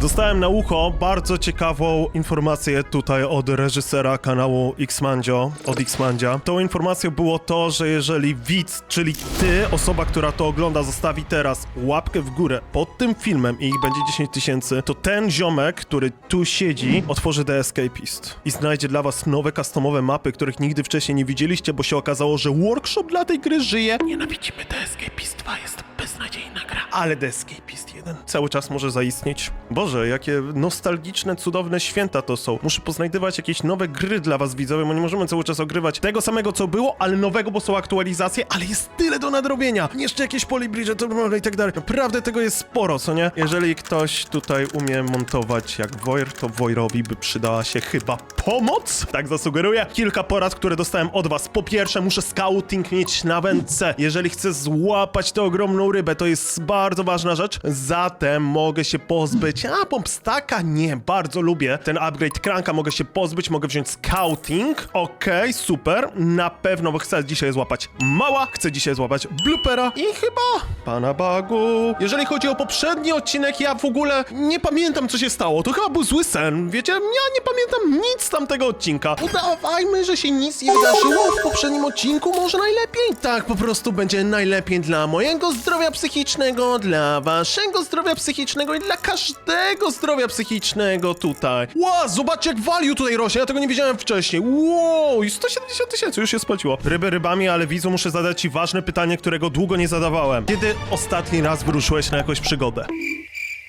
Dostałem na ucho bardzo ciekawą informację tutaj od reżysera kanału Xmandzio, od Xmandzia. Tą informacją było to, że jeżeli widz, czyli ty, osoba, która to ogląda, zostawi teraz łapkę w górę pod tym filmem i ich będzie 10 tysięcy, to ten ziomek, który tu siedzi, otworzy The Escapist i znajdzie dla was nowe customowe mapy, których nigdy wcześniej nie widzieliście, bo się okazało, że workshop dla tej gry żyje. Nienawidzimy The Escapist 2, jest beznadziejna gra. Ale The Escapist 1 cały czas może zaistnieć. Boże, jakie nostalgiczne, cudowne święta to są. Muszę poznajdywać jakieś nowe gry dla was, widzowie, bo nie możemy cały czas ogrywać tego samego, co było, ale nowego, bo są aktualizacje, ale jest tyle do nadrobienia. Jeszcze jakieś polybridge i tak dalej. Naprawdę tego jest sporo, co nie? Jeżeli ktoś tutaj umie montować jak Wojr, to Wojrowi by przydała się chyba pomoc? Tak zasugeruję. Kilka porad, które dostałem od was. Po pierwsze, muszę scouting mieć na wędce. Jeżeli chcę złapać tę ogromną rybę, to jest bardzo ważna rzecz. Zatem mogę się pozbyć... A, bombstaka? Nie, bardzo lubię. Ten upgrade kranka mogę się pozbyć, mogę wziąć scouting. Okej, super. Na pewno, bo chcę dzisiaj złapać mała, chcę dzisiaj złapać bloopera i chyba pana bagu. Jeżeli chodzi o poprzedni odcinek, ja w ogóle nie pamiętam, co się stało. To chyba był zły sen, wiecie? Ja nie pamiętam nic z tamtego odcinka. Udawajmy, że się nic nie wydarzyło w poprzednim odcinku, może najlepiej? Tak, po prostu będzie najlepiej dla mojego zdrowia psychicznego, dla waszego zdrowia psychicznego i dla każdego zdrowia psychicznego tutaj. Ła, zobaczcie jak value tutaj rośnie, ja tego nie wiedziałem wcześniej. Wow, i 170 tysięcy już się spłaciło. Ryby rybami, ale widzu muszę zadać ci ważne pytanie, którego długo nie zadawałem. Kiedy ostatni raz wyruszyłeś na jakąś przygodę?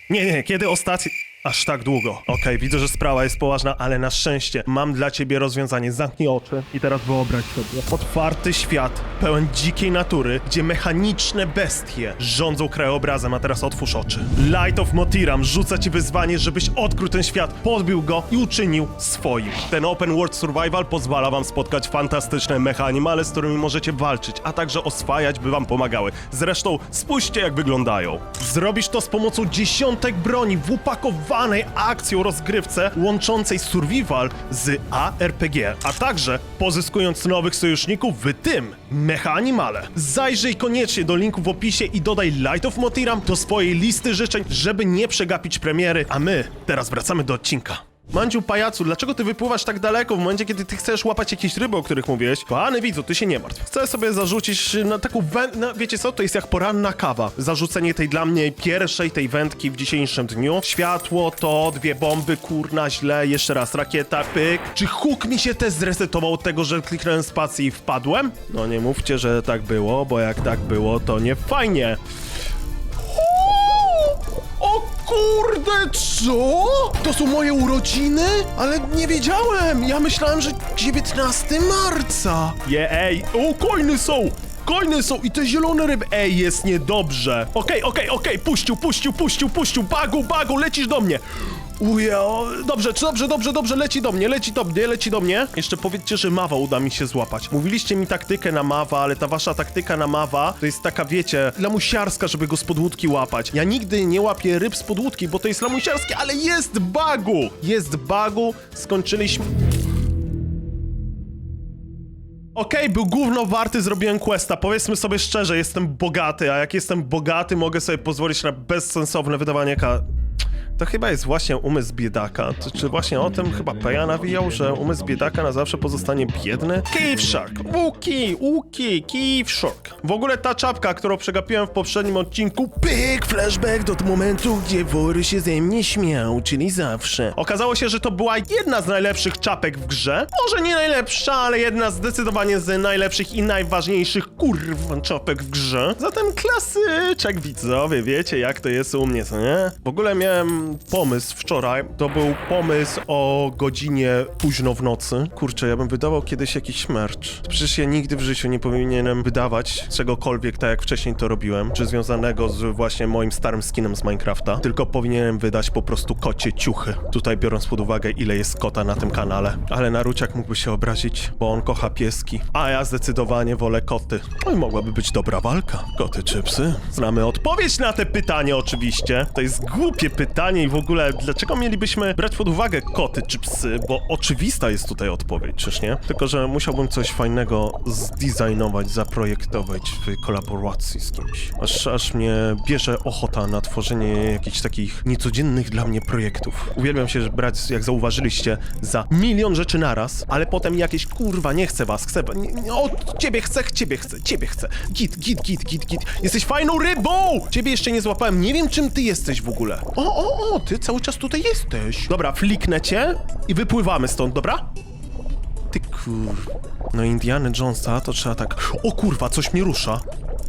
Nie, nie, kiedy ostatni... Aż tak długo. Okej, widzę, że sprawa jest poważna, ale na szczęście mam dla ciebie rozwiązanie. Zamknij oczy i teraz wyobraź sobie. Otwarty świat, pełen dzikiej natury, gdzie mechaniczne bestie rządzą krajobrazem, a teraz otwórz oczy. Light of Motiram rzuca ci wyzwanie, żebyś odkrył ten świat, podbił go i uczynił swoim. Ten open world survival pozwala wam spotkać fantastyczne mechanimale, z którymi możecie walczyć, a także oswajać, by wam pomagały. Zresztą spójrzcie, jak wyglądają. Zrobisz to z pomocą dziesiątek broni w upakowanej akcją rozgrywce łączącej survival z ARPG, a także pozyskując nowych sojuszników w tym mechanimale. Zajrzyj koniecznie do linku w opisie i dodaj Light of Motiram do swojej listy życzeń, żeby nie przegapić premiery, a my teraz wracamy do odcinka. Mandziu pajacu, dlaczego ty wypływasz tak daleko w momencie, kiedy ty chcesz łapać jakieś ryby, o których mówiłeś? Pany widzu, ty się nie martw. Chcę sobie zarzucić na taką wę... na, wiecie co, to jest jak poranna kawa. Zarzucenie tej dla mnie pierwszej tej wędki w dzisiejszym dniu. Światło, to, dwie bomby, kurna, źle, jeszcze raz rakieta, pyk. Czy huk mi się też zresetował od tego, że kliknąłem spację i wpadłem? No nie mówcie, że tak było, bo jak tak było, to nie fajnie. Kurde, co? To są moje urodziny? Ale nie wiedziałem. Ja myślałem, że 19 marca. Je, ej, o, coiny są! Coiny są i te zielone ryby. Ej, jest niedobrze. Okej, okej, okej, puścił, puścił, puścił, puścił. Bagu, bagu, lecisz do mnie. Uja, o, dobrze, dobrze, dobrze, dobrze, leci do mnie, leci do mnie, leci do mnie. Jeszcze powiedzcie, że mawa uda mi się złapać. Mówiliście mi taktykę na mawa, ale ta wasza taktyka na mawa to jest taka, wiecie, lamusiarska, żeby go spod łódki łapać. Ja nigdy nie łapię ryb spod łódki, bo to jest lamusiarskie, ale jest bagu! Jest bagu, skończyliśmy... Okej, był gówno warty, zrobiłem questa. Powiedzmy sobie szczerze, jestem bogaty, a jak jestem bogaty, mogę sobie pozwolić na bezsensowne wydawanie ka... To chyba jest właśnie umysł biedaka. To, czy właśnie o tym chyba Peja nawijał, że umysł biedaka na zawsze pozostanie biedny? Cave Shark! Uki, uki, Cave. W ogóle ta czapka, którą przegapiłem w poprzednim odcinku, pyk, flashback do momentu, gdzie Wory się ze mnie śmiał, czyli zawsze. Okazało się, że to była jedna z najlepszych czapek w grze. Może nie najlepsza, ale jedna zdecydowanie z najlepszych i najważniejszych kurwa czapek w grze. Zatem klasyczek widzowie, wiecie jak to jest u mnie, co nie? W ogóle miałem pomysł wczoraj, to był pomysł o godzinie późno w nocy. Kurczę, ja bym wydawał kiedyś jakiś merch. Przecież ja nigdy w życiu nie powinienem wydawać czegokolwiek tak jak wcześniej to robiłem, czy związanego z właśnie moim starym skinem z Minecrafta, tylko powinienem wydać po prostu kocie ciuchy. Tutaj biorąc pod uwagę ile jest kota na tym kanale. Ale Naruciak mógłby się obrazić, bo on kocha pieski, a ja zdecydowanie wolę koty. No i mogłaby być dobra walka. Koty czy psy? Znamy odpowiedź na te pytanie oczywiście. To jest głupie pytanie, i w ogóle, dlaczego mielibyśmy brać pod uwagę koty czy psy? Bo oczywista jest tutaj odpowiedź, czyż nie? Tylko, że musiałbym coś fajnego zdesignować, zaprojektować w kolaboracji z kimś. Aż, aż mnie bierze ochota na tworzenie jakichś takich niecodziennych dla mnie projektów. Uwielbiam się brać, jak zauważyliście, za milion rzeczy naraz, ale potem jakieś kurwa, nie chcę was, chcę. Nie, nie, o, ciebie chcę, ciebie chcę, ciebie chcę. Git, git, git, git, git. Jesteś fajną rybą! Ciebie jeszcze nie złapałem. Nie wiem, czym ty jesteś w ogóle. O, o, o, ty cały czas tutaj jesteś. Dobra, fliknę cię i wypływamy stąd, dobra? Ty kur... No Indiana Jonesa to trzeba tak... O kurwa, coś mnie rusza.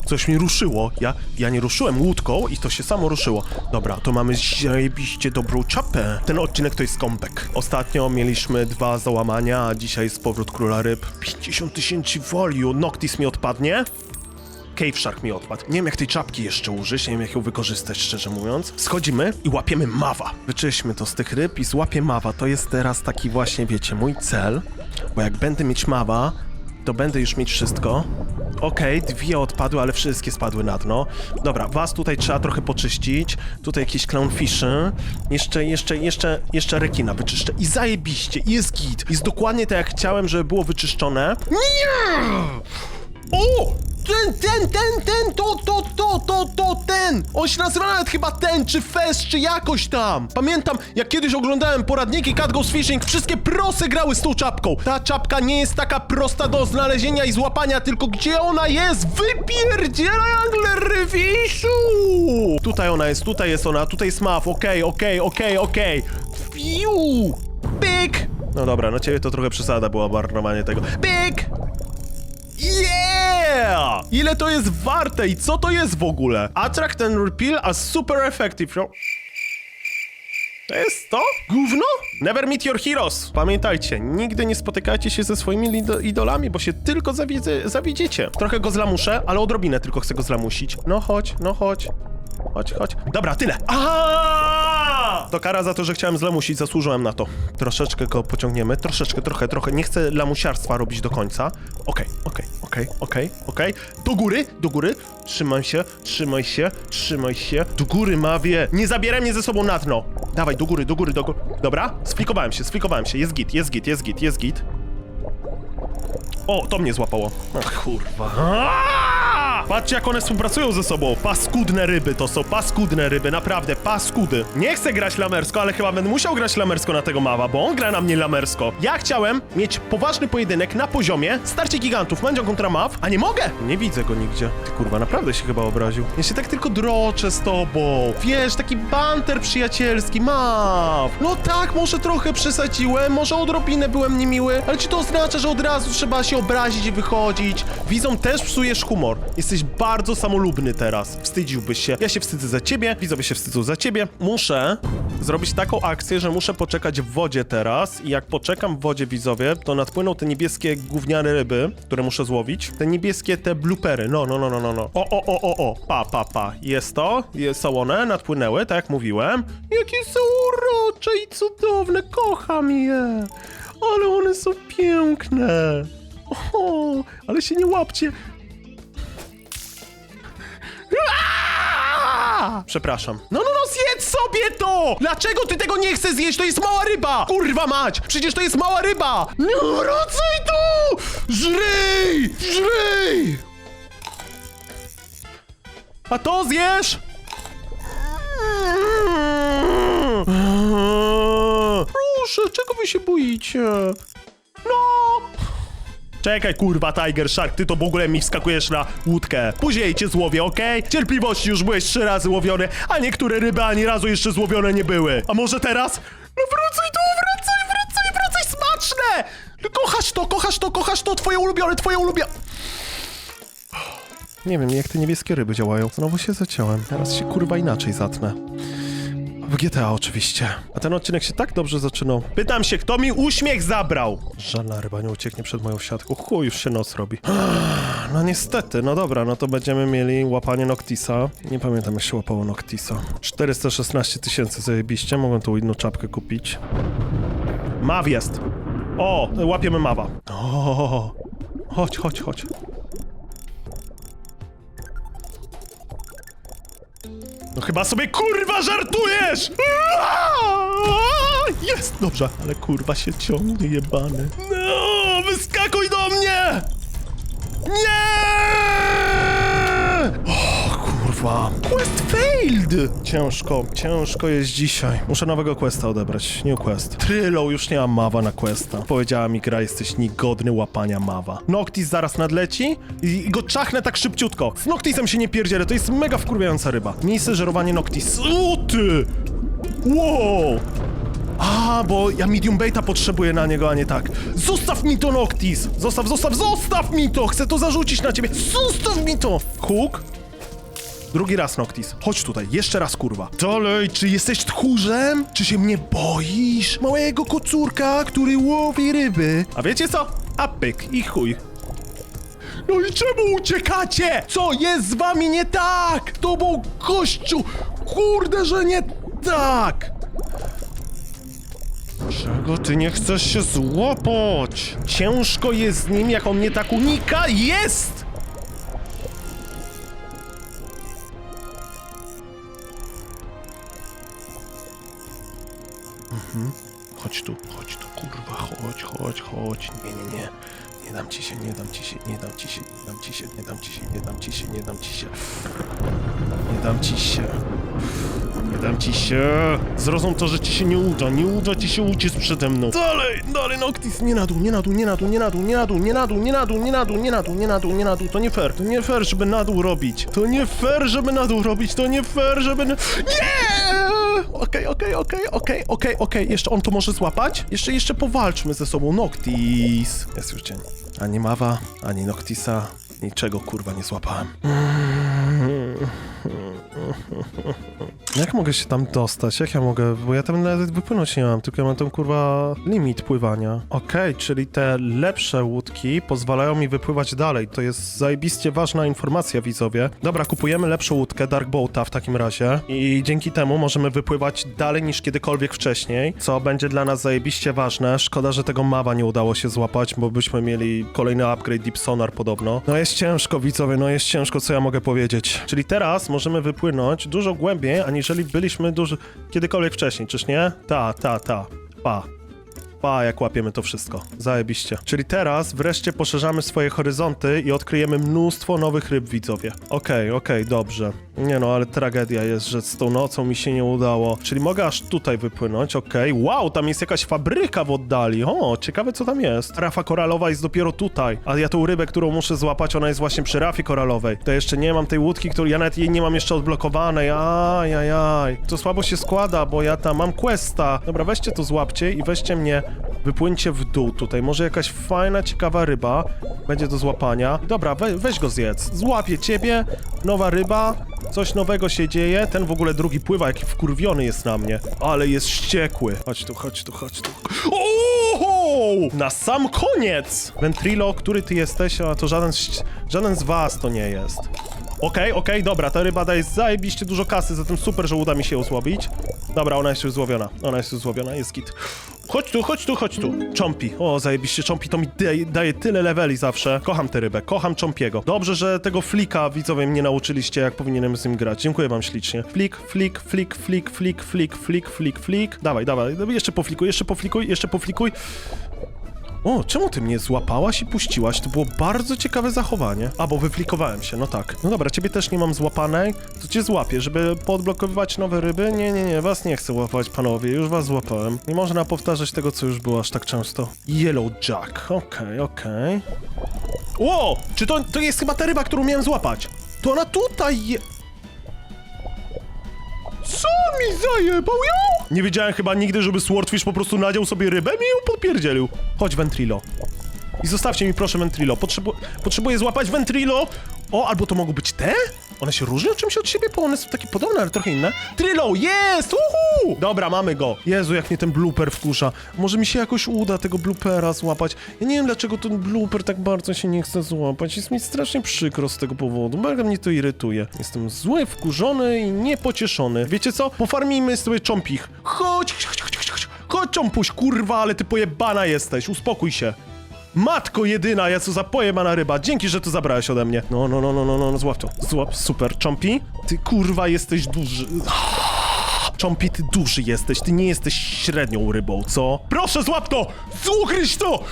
Coś mnie ruszyło. Ja, ja nie ruszyłem łódką i to się samo ruszyło. Dobra, to mamy zajebiście dobrą czapę. Ten odcinek to jest comeback. Ostatnio mieliśmy dwa załamania, a dzisiaj jest powrót Króla Ryb. 50 tysięcy value. Noctis mi odpadnie. Cave Shark mi odpadł. Nie wiem, jak tej czapki jeszcze użyć, nie wiem, jak ją wykorzystać, szczerze mówiąc. Schodzimy i łapiemy mawa. Wyczyśmy to z tych ryb i złapię mawa. To jest teraz taki właśnie, wiecie, mój cel. Bo jak będę mieć mawa, to będę już mieć wszystko. Okej, dwie odpadły, ale wszystkie spadły na dno. Dobra, was tutaj trzeba trochę poczyścić. Tutaj jakieś clownfishy. Jeszcze, jeszcze, jeszcze, jeszcze rekina wyczyszczę. I zajebiście, i jest git. Jest dokładnie tak, jak chciałem, żeby było wyczyszczone. Nie! O! Ten, ten, ten, ten, to, to, to, to, to, ten! On się nazywa nawet chyba ten, czy Fest, czy jakoś tam! Pamiętam, jak kiedyś oglądałem poradniki Cat Goes Fishing, wszystkie prosy grały z tą czapką! Ta czapka nie jest taka prosta do znalezienia i złapania, tylko gdzie ona jest? Wypierdzielaj angler rywisiu! Tutaj ona jest, tutaj jest ona, tutaj jest Maw, okej, okej, okej, okej! Fiu! Pyk! No dobra, no ciebie to trochę przesada była marnowanie tego. Pyk! Yeah! Ile to jest warte i co to jest w ogóle? Attract and repel a super effective. To jest to? Gówno? Never meet your heroes. Pamiętajcie, nigdy nie spotykajcie się ze swoimi idolami, bo się tylko zawiedzie, zawiedziecie. Trochę go zlamuszę, ale odrobinę tylko chcę go zlamusić. No chodź, no chodź. Chodź, chodź. Dobra, tyle. Aha! To kara za to, że chciałem zlamusić, zasłużyłem na to. Troszeczkę go pociągniemy, troszeczkę, trochę, trochę. Nie chcę lamusiarstwa robić do końca. Okej, okej, okej, okej, okej. Do góry, do góry. Trzymaj się, trzymaj się, trzymaj się. Do góry, Mawie. Nie zabieraj mnie ze sobą na dno. Dawaj, do góry, do góry, do góry. Dobra, sflikowałem się, sflikowałem się. Jest git, jest git, jest git, jest git. O, to mnie złapało. Ach, kurwa. Aaaa! Patrzcie, jak one współpracują ze sobą. Paskudne ryby to są, paskudne ryby, naprawdę, paskudy. Nie chcę grać lamersko, ale chyba będę musiał grać lamersko na tego mawa, bo on gra na mnie lamersko. Ja chciałem mieć poważny pojedynek na poziomie starcie gigantów, Mandzio kontra Maw, a nie mogę! Nie widzę go nigdzie. Ty kurwa, naprawdę się chyba obraził. Ja się tak tylko droczę z tobą. Wiesz, taki banter przyjacielski, Maw. No tak, może trochę przesadziłem, może odrobinę byłem niemiły, ale czy to oznacza, że od razu trzeba się obrazić i wychodzić? Widzom też psujesz humor. Jesteś bardzo samolubny teraz. Wstydziłbyś się. Ja się wstydzę za ciebie, widzowie się wstydzą za ciebie. Muszę zrobić taką akcję, że muszę poczekać w wodzie teraz i jak poczekam w wodzie, widzowie, to nadpłyną te niebieskie gówniane ryby, które muszę złowić. Te niebieskie, te blupery. No, no, no, no, no, no. O, o, o, o, o. Pa, pa, pa. Jest to. Jest, są one, nadpłynęły, tak jak mówiłem. Jakie są urocze i cudowne. Kocham je. Ale one są piękne. O, ale się nie łapcie. Przepraszam. No, no, no, zjedz sobie to! Dlaczego ty tego nie chcesz zjeść? To jest mała ryba! Kurwa mać! Przecież to jest mała ryba! No, wracaj tu! Żryj! Żryj! A to zjesz? Proszę, czego wy się boicie? Czekaj, kurwa, Tiger Shark, ty to w ogóle mi wskakujesz na łódkę. Później cię złowię, okej? Cierpliwości już byłeś trzy razy łowiony, a niektóre ryby ani razu jeszcze złowione nie były. A może teraz? No wracaj tu, wracaj, wracaj, wracaj, smaczne! Kochasz to, kochasz to, kochasz to, twoje ulubione, twoje ulubione... Nie wiem, jak te niebieskie ryby działają. Znowu się zaciąłem. Teraz się kurwa inaczej zatnę. W GTA oczywiście. A ten odcinek się tak dobrze zaczynał. Pytam się, kto mi uśmiech zabrał? Żadna ryba nie ucieknie przed moją siatką. Chuj, już się noc robi. No niestety, no dobra, no to będziemy mieli łapanie Noctisa. Nie pamiętam jak się łapało Noctisa. 416 tysięcy zajebiście, mogę tu inną czapkę kupić. Maw jest! O, łapiemy mawa. O, chodź, chodź, chodź. No chyba sobie kurwa żartujesz! Jest, dobrze, ale kurwa się ciągnie jebany. No, wyskakuj do mnie! Nie! O kurwa. Quest failed! Ciężko, ciężko jest dzisiaj. Muszę nowego questa odebrać. New quest. Trylą już nie mam mawa na questa. Powiedziała mi gra, jesteś niegodny łapania mawa. Noctis zaraz nadleci i, go czachnę tak szybciutko. Z Noctisem się nie pierdzielę, to jest mega wkurwiająca ryba. Miejsce żerowanie Noctis. O ty! Wow! A, bo ja medium baita potrzebuję na niego, a nie tak. Zostaw mi to, Noctis! Zostaw, zostaw, zostaw mi to! Chcę to zarzucić na ciebie! Zostaw mi to! Hook? Drugi raz, Noctis. Chodź tutaj, jeszcze raz, kurwa. Dalej, czy jesteś tchórzem? Czy się mnie boisz? Małego kocurka, który łowi ryby. A wiecie co? A pyk i chuj. No i czemu uciekacie? Co jest z wami nie tak? To był gościu! Kurde, że nie tak! Czego ty nie chcesz się złapać? Ciężko jest z nim, jak on mnie tak unika. Jest! Mhm. Chodź tu, chodź tu, kurwa, chodź, chodź, chodź. Nie, nie, nie. Nie dam ci się, nie dam ci się, nie dam ci się, nie dam ci się, nie dam ci się, nie dam ci się, nie dam ci się. Nie dam ci się. Nie dam ci się. Zrozum to, że ci się nie uda. Nie uda ci się uciec przede mną. Dalej, dalej, Noctis. Nie na dół, nie na dół, nie na dół, nie na dół, nie na dół, nie na dół, nie na dół, nie na dół, nie na dół, nie na dół, nie na dół. To nie fair. To nie fair, żeby na dół robić. To nie fair, żeby na dół robić. To nie fair, żeby... Nie! Okej, okej, okej, okej, okej, okej. Jeszcze on to może złapać? Jeszcze, jeszcze powalczmy ze sobą. Noctis. Jest już dzień. Ani Mawa, ani Noctisa. Niczego kurwa nie złapałem. Jak mogę się tam dostać? Jak ja mogę? Bo ja tam nawet wypłynąć nie mam, tylko ja mam tam kurwa limit pływania. Okej, czyli te lepsze łódki pozwalają mi wypływać dalej. To jest zajebiście ważna informacja, widzowie. Dobra, kupujemy lepszą łódkę, Dark Boata w takim razie i dzięki temu możemy wypływać dalej niż kiedykolwiek wcześniej, co będzie dla nas zajebiście ważne. Szkoda, że tego mawa nie udało się złapać, bo byśmy mieli kolejny upgrade Deep Sonar podobno. No jest ciężko, widzowie, no jest ciężko, co ja mogę powiedzieć. Czyli teraz możemy wypłynąć dużo głębiej, aniżeli byliśmy dużo kiedykolwiek wcześniej, czyż nie? Ta, ta, ta. Pa. Pa, jak łapiemy to wszystko. Zajebiście. Czyli teraz wreszcie poszerzamy swoje horyzonty i odkryjemy mnóstwo nowych ryb, widzowie. Okej, okej, dobrze. Nie no, ale tragedia jest, że z tą nocą mi się nie udało. Czyli mogę aż tutaj wypłynąć, okej. Wow, tam jest jakaś fabryka w oddali. O, ciekawe co tam jest. Rafa koralowa jest dopiero tutaj. A ja tą rybę, którą muszę złapać, ona jest właśnie przy rafie koralowej. To jeszcze nie mam tej łódki, której ja nawet jej nie mam jeszcze odblokowanej. Ajajaj. To słabo się składa, bo ja tam mam questa. Dobra, weźcie to złapcie i weźcie mnie Wypłyńcie w dół tutaj, może jakaś fajna, ciekawa ryba będzie do złapania. Dobra, we, weź go zjedz. Złapię ciebie, nowa ryba, coś nowego się dzieje. Ten w ogóle drugi pływa, jaki wkurwiony jest na mnie. Ale jest wściekły. Chodź tu, chodź tu, chodź tu. Oho! Na sam koniec! Ventrilo, który ty jesteś? A to żaden, żaden z was to nie jest. Okej, okej, dobra, ta ryba daje zajebiście dużo kasy, zatem super, że uda mi się ją złowić. Dobra, ona jest już złowiona, ona jest już złowiona, jest git. Chodź tu, chodź tu, chodź tu. Chompi, o zajebiście, Chompi to mi daje, daje tyle leveli zawsze. Kocham tę rybę, kocham Chompiego. Dobrze, że tego flika widzowie mnie nauczyliście, jak powinienem z nim grać. Dziękuję wam ślicznie. Flik, flik, flik, flik, flik, flik, flik, flik, flik. Dawaj, dawaj, jeszcze poflikuj, jeszcze poflikuj, jeszcze poflikuj. O, czemu ty mnie złapałaś i puściłaś? To było bardzo ciekawe zachowanie. A, bo wyflikowałem się, no tak. No dobra, ciebie też nie mam złapanej, to cię złapię, żeby poodblokowywać nowe ryby. Nie, nie, nie, was nie chcę łapać, panowie, już was złapałem. Nie można powtarzać tego, co już było aż tak często. Yellow Jack, okej, okej. Ło, czy to, to jest chyba ta ryba, którą miałem złapać? To ona tutaj je... Co mi zajebał ją? Nie wiedziałem chyba nigdy, żeby Swordfish po prostu nadział sobie rybę i ją podpierdzielił. Chodź, Ventrilo. I zostawcie mi proszę Ventrilo. Potrzebu potrzebuję złapać Ventrilo. O, albo to mogą być te? One się różnią czymś od siebie, bo one są takie podobne, ale trochę inne. Trilo, jest! Uhu! Dobra, mamy go. Jezu, jak mnie ten blooper wkurza. Może mi się jakoś uda tego bloopera złapać. Ja nie wiem, dlaczego ten blooper tak bardzo się nie chce złapać. Jest mi strasznie przykro z tego powodu. Bardzo mnie to irytuje. Jestem zły, wkurzony i niepocieszony. Wiecie co? Pofarmijmy sobie cząpich. Chodź, chodź, chodź, chodź, chodź. Chodź, cząpuś, kurwa, ale ty pojebana jesteś. Uspokój się. Matko jedyna, ja co za pojebana ryba. Dzięki, że to zabrałeś ode mnie. No, no, no, no, no, no, no złap to. Złap, super. Chompi? Ty kurwa jesteś duży. Chompi, ty duży jesteś, ty nie jesteś średnią rybą, co? Proszę, złap to! Ugryź to!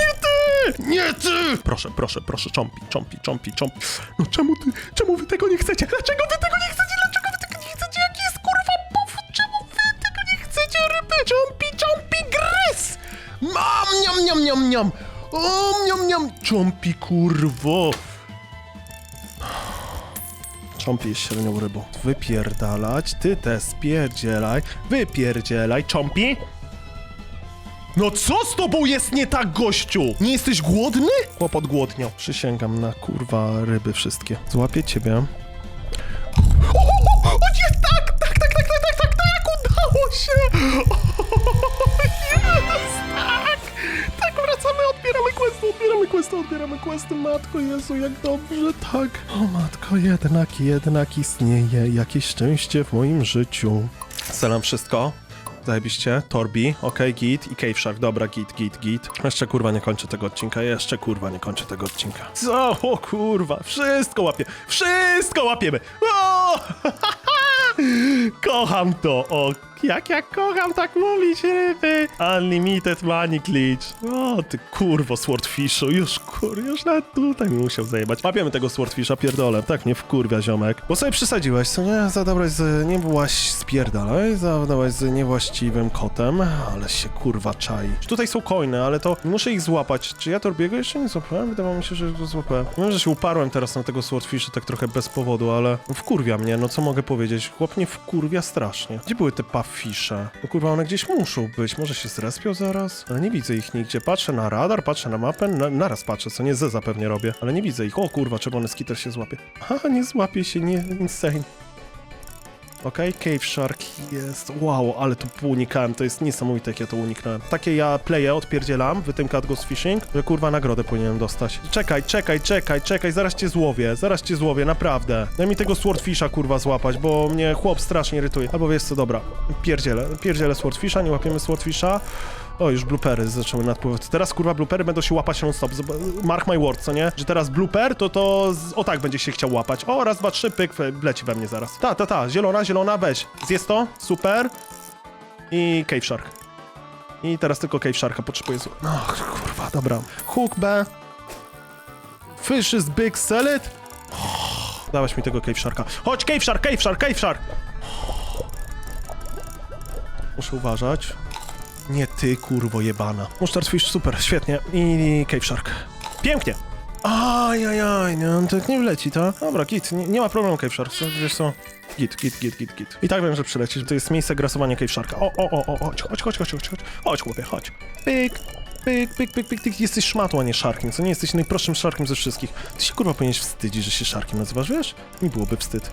Nie ty! Nie ty! Proszę, proszę, proszę, Chompi, Chompi, Chompi, Chompi. No czemu ty, czemu wy tego nie chcecie? Dlaczego wy tego nie chcecie? Niam, niam, niam, niam! O, niam, niam! Chompi, kurwo! Chompi jest średnią rybą. Wypierdalać, ty te spierdzielaj, wypierdzielaj, Chompi! No co z tobą jest nie tak, gościu? Nie jesteś głodny? Chłop odgłodniał. Przysięgam na kurwa ryby wszystkie. Złapię ciebie. O, o, o, o nie, tak, tak, tak, tak, tak, tak, tak, tak, udało się! Odbieramy questy, odbieramy questy, matko Jezu, jak dobrze, tak. O matko, jednak, jednak istnieje jakieś szczęście w moim życiu. Selam wszystko. Zajebiście, Torbi, okej, git i Cave Shark, dobra, git, git, git. Jeszcze kurwa nie kończę tego odcinka, jeszcze kurwa nie kończę tego odcinka. Co? O kurwa, wszystko łapie, wszystko łapiemy! O! Kocham to, o, jak ja kocham tak mówić, ryby! Unlimited money glitch. O, ty kurwo, Swordfishu, już kur, już nawet tutaj mi musiał zajebać. Łapiemy tego Swordfisha, pierdolę, tak nie wkurwia, ziomek. Bo sobie przesadziłeś, co nie? Zadabrałeś z, nie byłaś spierdalaj, zadałaś z niewłaściwym kotem, ale się kurwa czai. Tutaj są coiny, ale to muszę ich złapać. Czy ja Torbiego jeszcze nie złapałem? Wydawało mi się, że go złapałem. Wiem, że się uparłem teraz na tego Swordfisha tak trochę bez powodu, ale wkurwia mnie, no co mogę powiedzieć? Chłop mnie wkurwia strasznie. Gdzie były te puffisze? No kurwa, one gdzieś muszą być. Może się zrespią zaraz? Ale nie widzę ich nigdzie. Patrzę na radar, patrzę na mapę, na, naraz patrzę, co nie ze zapewnie robię. Ale nie widzę ich. O kurwa, czerwony skitter się złapie. Haha, nie złapie się, nie, insane. Okej, Cave Shark jest. Wow, ale to unikałem, to jest niesamowite, jak ja to uniknąłem. Takie ja playe odpierdzielam w tym Cat Ghost Fishing, że kurwa nagrodę powinienem dostać. Czekaj, czekaj, czekaj, czekaj, zaraz cię złowię, zaraz cię złowię, naprawdę. Daj mi tego Swordfisha kurwa złapać, bo mnie chłop strasznie irytuje. Albo wiesz co, dobra, pierdzielę, pierdzielę Swordfisha, nie łapiemy Swordfisha. O, już bloopery zaczęły nadpływać. Teraz kurwa bloopery będą się łapać non-stop. Mark my word, co nie? Że teraz blooper, to to z... o tak będzie się chciał łapać. O, raz, dwa, trzy, pyk, leci we mnie zaraz. Ta, ta, ta, zielona, zielona, weź. Zjedz to, super. I Cave Shark. I teraz tylko Cave Sharka potrzebuję. z- No, kurwa, dobra. Hook B. Fish is big, sell it. Dałeś mi tego Cave Sharka. Chodź, Cave Shark, Cave Shark, Cave Shark. Muszę uważać. Nie ty, kurwo jebana. Musztarz Fish, super, świetnie. I Cave Shark. Pięknie! Ajajaj, nie, on tak nie wleci, to? Dobra, git, nie, nie ma problemu Cave Shark, wiesz co? Git, git, git, git, git. I tak wiem, że przylecisz, to jest miejsce grasowania Cave Sharka. O, o, o, o, chodź, chodź, chodź, chodź, chodź, chodź, chodź, chłopie, chodź. Pyk, pyk, pyk, pyk, pyk, ty jesteś szmatą, a nie szarkiem, co nie jesteś najprostszym szarkiem ze wszystkich. Ty się kurwa powinieneś wstydzić, że się szarkiem nazywasz, wiesz? Mi byłoby wstyd.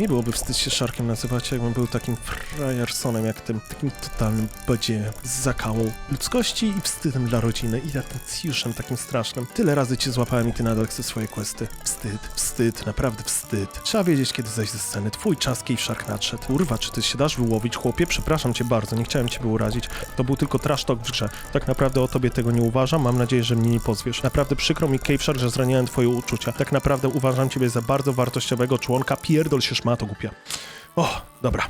Nie byłoby wstyd się Szarkiem nazywać, jakbym był takim frajersonem jak tym, takim totalnym badziejem, z zakałą ludzkości i wstydem dla rodziny i atencjuszem takim strasznym. Tyle razy cię złapałem i ty nadal chcesz swoje questy. Wstyd, wstyd, naprawdę wstyd. Trzeba wiedzieć, kiedy zejść ze sceny. Twój czas Cave Shark nadszedł. Kurwa, czy ty się dasz wyłowić, chłopie? Przepraszam cię bardzo, nie chciałem ciebie urazić. To był tylko trash talk w grze. Tak naprawdę o tobie tego nie uważam, mam nadzieję, że mnie nie pozwiesz. Naprawdę przykro mi, Cave Shark, że zraniałem twoje uczucia. Tak naprawdę uważam ciebie za bardzo wartościowego członka. Pierdol się szmato głupia. O, dobra.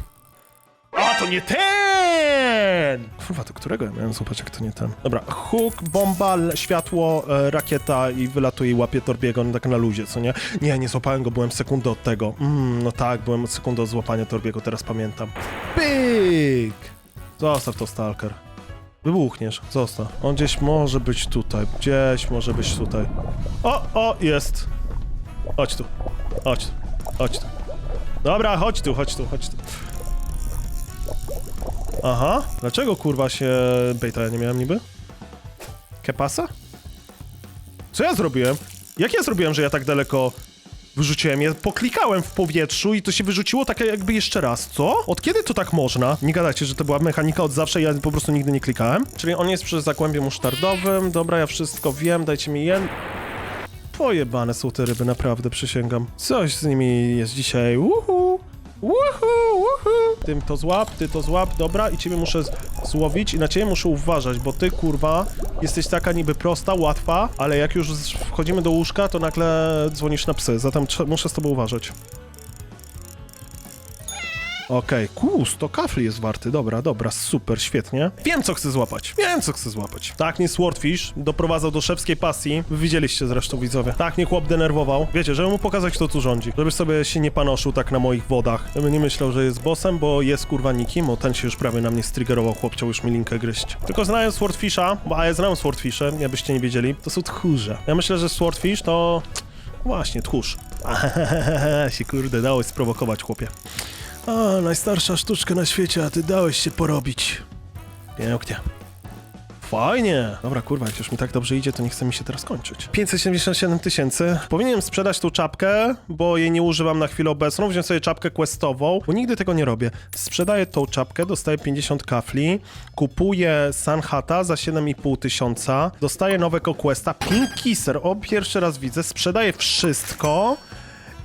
A, to nie ten! Kurwa, to którego ja miałem złapać, jak to nie ten? Dobra, hook, bomba, światło, e, rakieta i wylatuje i łapie Torbiego no, tak na luzie, co nie? Nie, nie złapałem go, byłem sekundę od tego. Mm, no tak, byłem sekundę od złapania Torbiego, teraz pamiętam. Pyk! Zostaw to, Stalker. Wybuchniesz, zostaw. On gdzieś może być tutaj, gdzieś może być tutaj. O, o, jest! Chodź tu, chodź tu, chodź tu. Dobra, chodź tu, chodź tu, chodź tu. Aha, dlaczego kurwa się bejta ja nie miałem niby? Kepasa? Co ja zrobiłem? Jak ja zrobiłem, że ja tak daleko wyrzuciłem? Ja poklikałem w powietrzu i to się wyrzuciło tak jakby jeszcze raz, co? Od kiedy to tak można? Nie gadajcie, że to była mechanika od zawsze ja po prostu nigdy nie klikałem? Czyli on jest przy zakłębiu musztardowym, dobra, ja wszystko wiem, dajcie mi jen... Pojebane są te ryby, naprawdę, przysięgam. Coś z nimi jest dzisiaj, uhu, uhu, uhu. Tym to złap, ty to złap, dobra, i ciebie muszę złowić i na ciebie muszę uważać, bo ty, kurwa, jesteś taka niby prosta, łatwa, ale jak już wchodzimy do łóżka, to nagle dzwonisz na psy, zatem muszę z tobą uważać. Okej, okay. 100 kafli jest warty, dobra, dobra, super, świetnie. Wiem, co chcę złapać, wiem, co chcę złapać. Tak mnie Swordfish doprowadzał do szewskiej pasji, widzieliście zresztą, widzowie. Tak mnie chłop denerwował. Wiecie, żeby mu pokazać, kto tu rządzi. Żeby sobie się nie panoszył tak na moich wodach. Żeby nie myślał, że jest bossem, bo jest kurwa nikim, bo ten się już prawie na mnie striggerował, chłop chciał już mi linkę gryźć. Tylko znając Swordfisha, bo a ja znam Swordfisha, jakbyście nie wiedzieli, to są tchórze. Ja myślę, że Swordfish to... Właśnie, tchórz. się kurde, dałeś sprowokować, chłopie. A, najstarsza sztuczka na świecie, a ty dałeś się porobić. Pięknie. Fajnie! Dobra, kurwa, jak już mi tak dobrze idzie, to nie chce mi się teraz kończyć. 577 tysięcy. Powinienem sprzedać tą czapkę, bo jej nie używam na chwilę obecną. Wziąć sobie czapkę questową, bo nigdy tego nie robię. Sprzedaję tą czapkę, dostaję 50 kafli, kupuję Sanhata za 7,5 tysiąca, dostaję nowego questa, Pink Kisser, o pierwszy raz widzę, sprzedaję wszystko.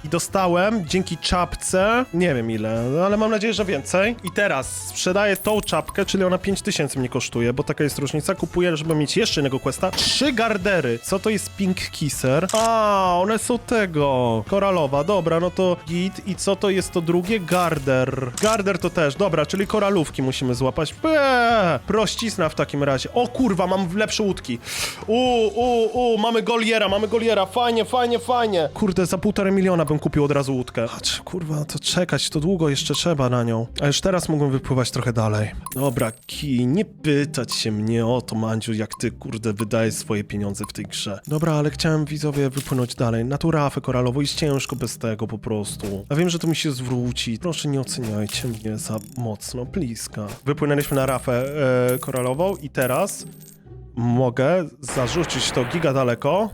I dostałem dzięki czapce, nie wiem ile, no ale mam nadzieję, że więcej. I teraz sprzedaję tą czapkę, czyli ona 5000 mnie kosztuje, bo taka jest różnica. Kupuję, żeby mieć jeszcze innego questa. Trzy gardery. Co to jest Pink Kisser? A, one są tego. Koralowa, dobra, no to git. I co to jest to drugie? Garder. Garder to też, dobra, czyli koralówki musimy złapać. Eee, prościzna w takim razie. O kurwa, mam lepsze łódki. U, u, u, mamy Goliera, mamy Goliera. Fajnie, fajnie, fajnie. Kurde, za półtora miliona bym kupił od razu łódkę. Patrz, kurwa, to czekać, to długo jeszcze trzeba na nią. A już teraz mógłbym wypływać trochę dalej. Dobra, Ki, nie pytać się mnie o to, Mandziu, jak ty, kurde, wydajesz swoje pieniądze w tej grze. Dobra, ale chciałem, widzowie, wypłynąć dalej. Na tą rafę koralową jest ciężko bez tego po prostu. A wiem, że to mi się zwróci. Proszę, nie oceniajcie mnie za mocno, bliska. Wypłynęliśmy na rafę e, koralową i teraz mogę zarzucić to giga daleko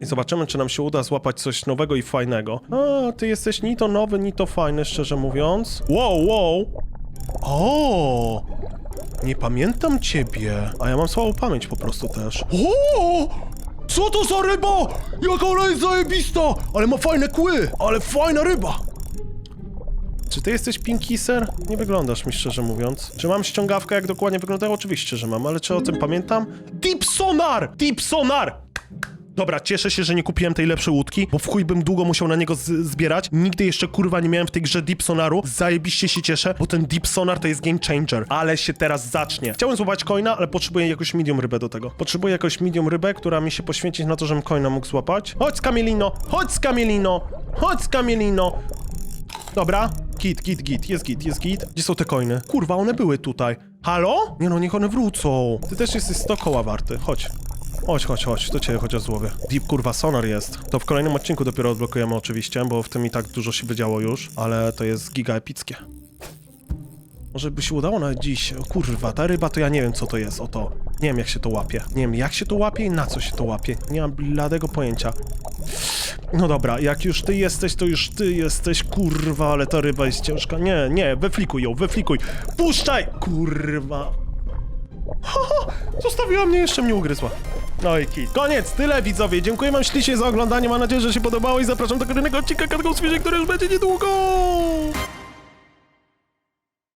i zobaczymy, czy nam się uda złapać coś nowego i fajnego. A, ty jesteś ni to nowy, ni to fajny, szczerze mówiąc. Wow, wow! O! Nie pamiętam ciebie. A ja mam słabą pamięć po prostu też. O! Co to za ryba? Jaka ona jest zajebista! Ale ma fajne kły! Ale fajna ryba! Czy ty jesteś Pinkiser? Nie wyglądasz mi szczerze mówiąc. Czy mam ściągawkę jak dokładnie wygląda? Oczywiście, że mam, ale czy o tym pamiętam? Deep Sonar! Deep Sonar! Dobra, cieszę się, że nie kupiłem tej lepszej łódki, bo w chuj bym długo musiał na niego zbierać. Nigdy jeszcze kurwa nie miałem w tej grze Deep Sonaru. Zajebiście się cieszę, bo ten Deep Sonar to jest game changer. Ale się teraz zacznie. Chciałem złapać coina, ale potrzebuję jakąś medium rybę do tego. Potrzebuję jakąś medium rybę, która mi się poświęci na to, żebym coina mógł złapać. Chodź Camilino! Chodź Camilino! Chodź Camilino! Dobra, git, git, git, jest git, jest git. Gdzie są te coiny? Kurwa, one były tutaj. Halo? Nie no, niech one wrócą. Ty też jesteś 100 koła warty, chodź. Chodź, chodź, chodź, to cię chociaż złowię. Deep kurwa sonar jest. To w kolejnym odcinku dopiero odblokujemy oczywiście, bo w tym i tak dużo się wydziało już, ale to jest giga epickie. Może by się udało na dziś. Kurwa, ta ryba to ja nie wiem co to jest, oto. Nie wiem jak się to łapie. Nie wiem jak się to łapie i na co się to łapie. Nie mam bladego pojęcia. No dobra, jak już ty jesteś, to już ty jesteś, kurwa, ale ta ryba jest ciężka. Nie, nie, weflikuj ją, weflikuj. Puszczaj! Kurwa. Ha, ha, zostawiła mnie, jeszcze mnie ugryzła. No i kit. Koniec, tyle widzowie. Dziękuję wam ślicznie za oglądanie. Mam nadzieję, że się podobało i zapraszam do kolejnego odcinka Katką Świeżej, który już będzie niedługo.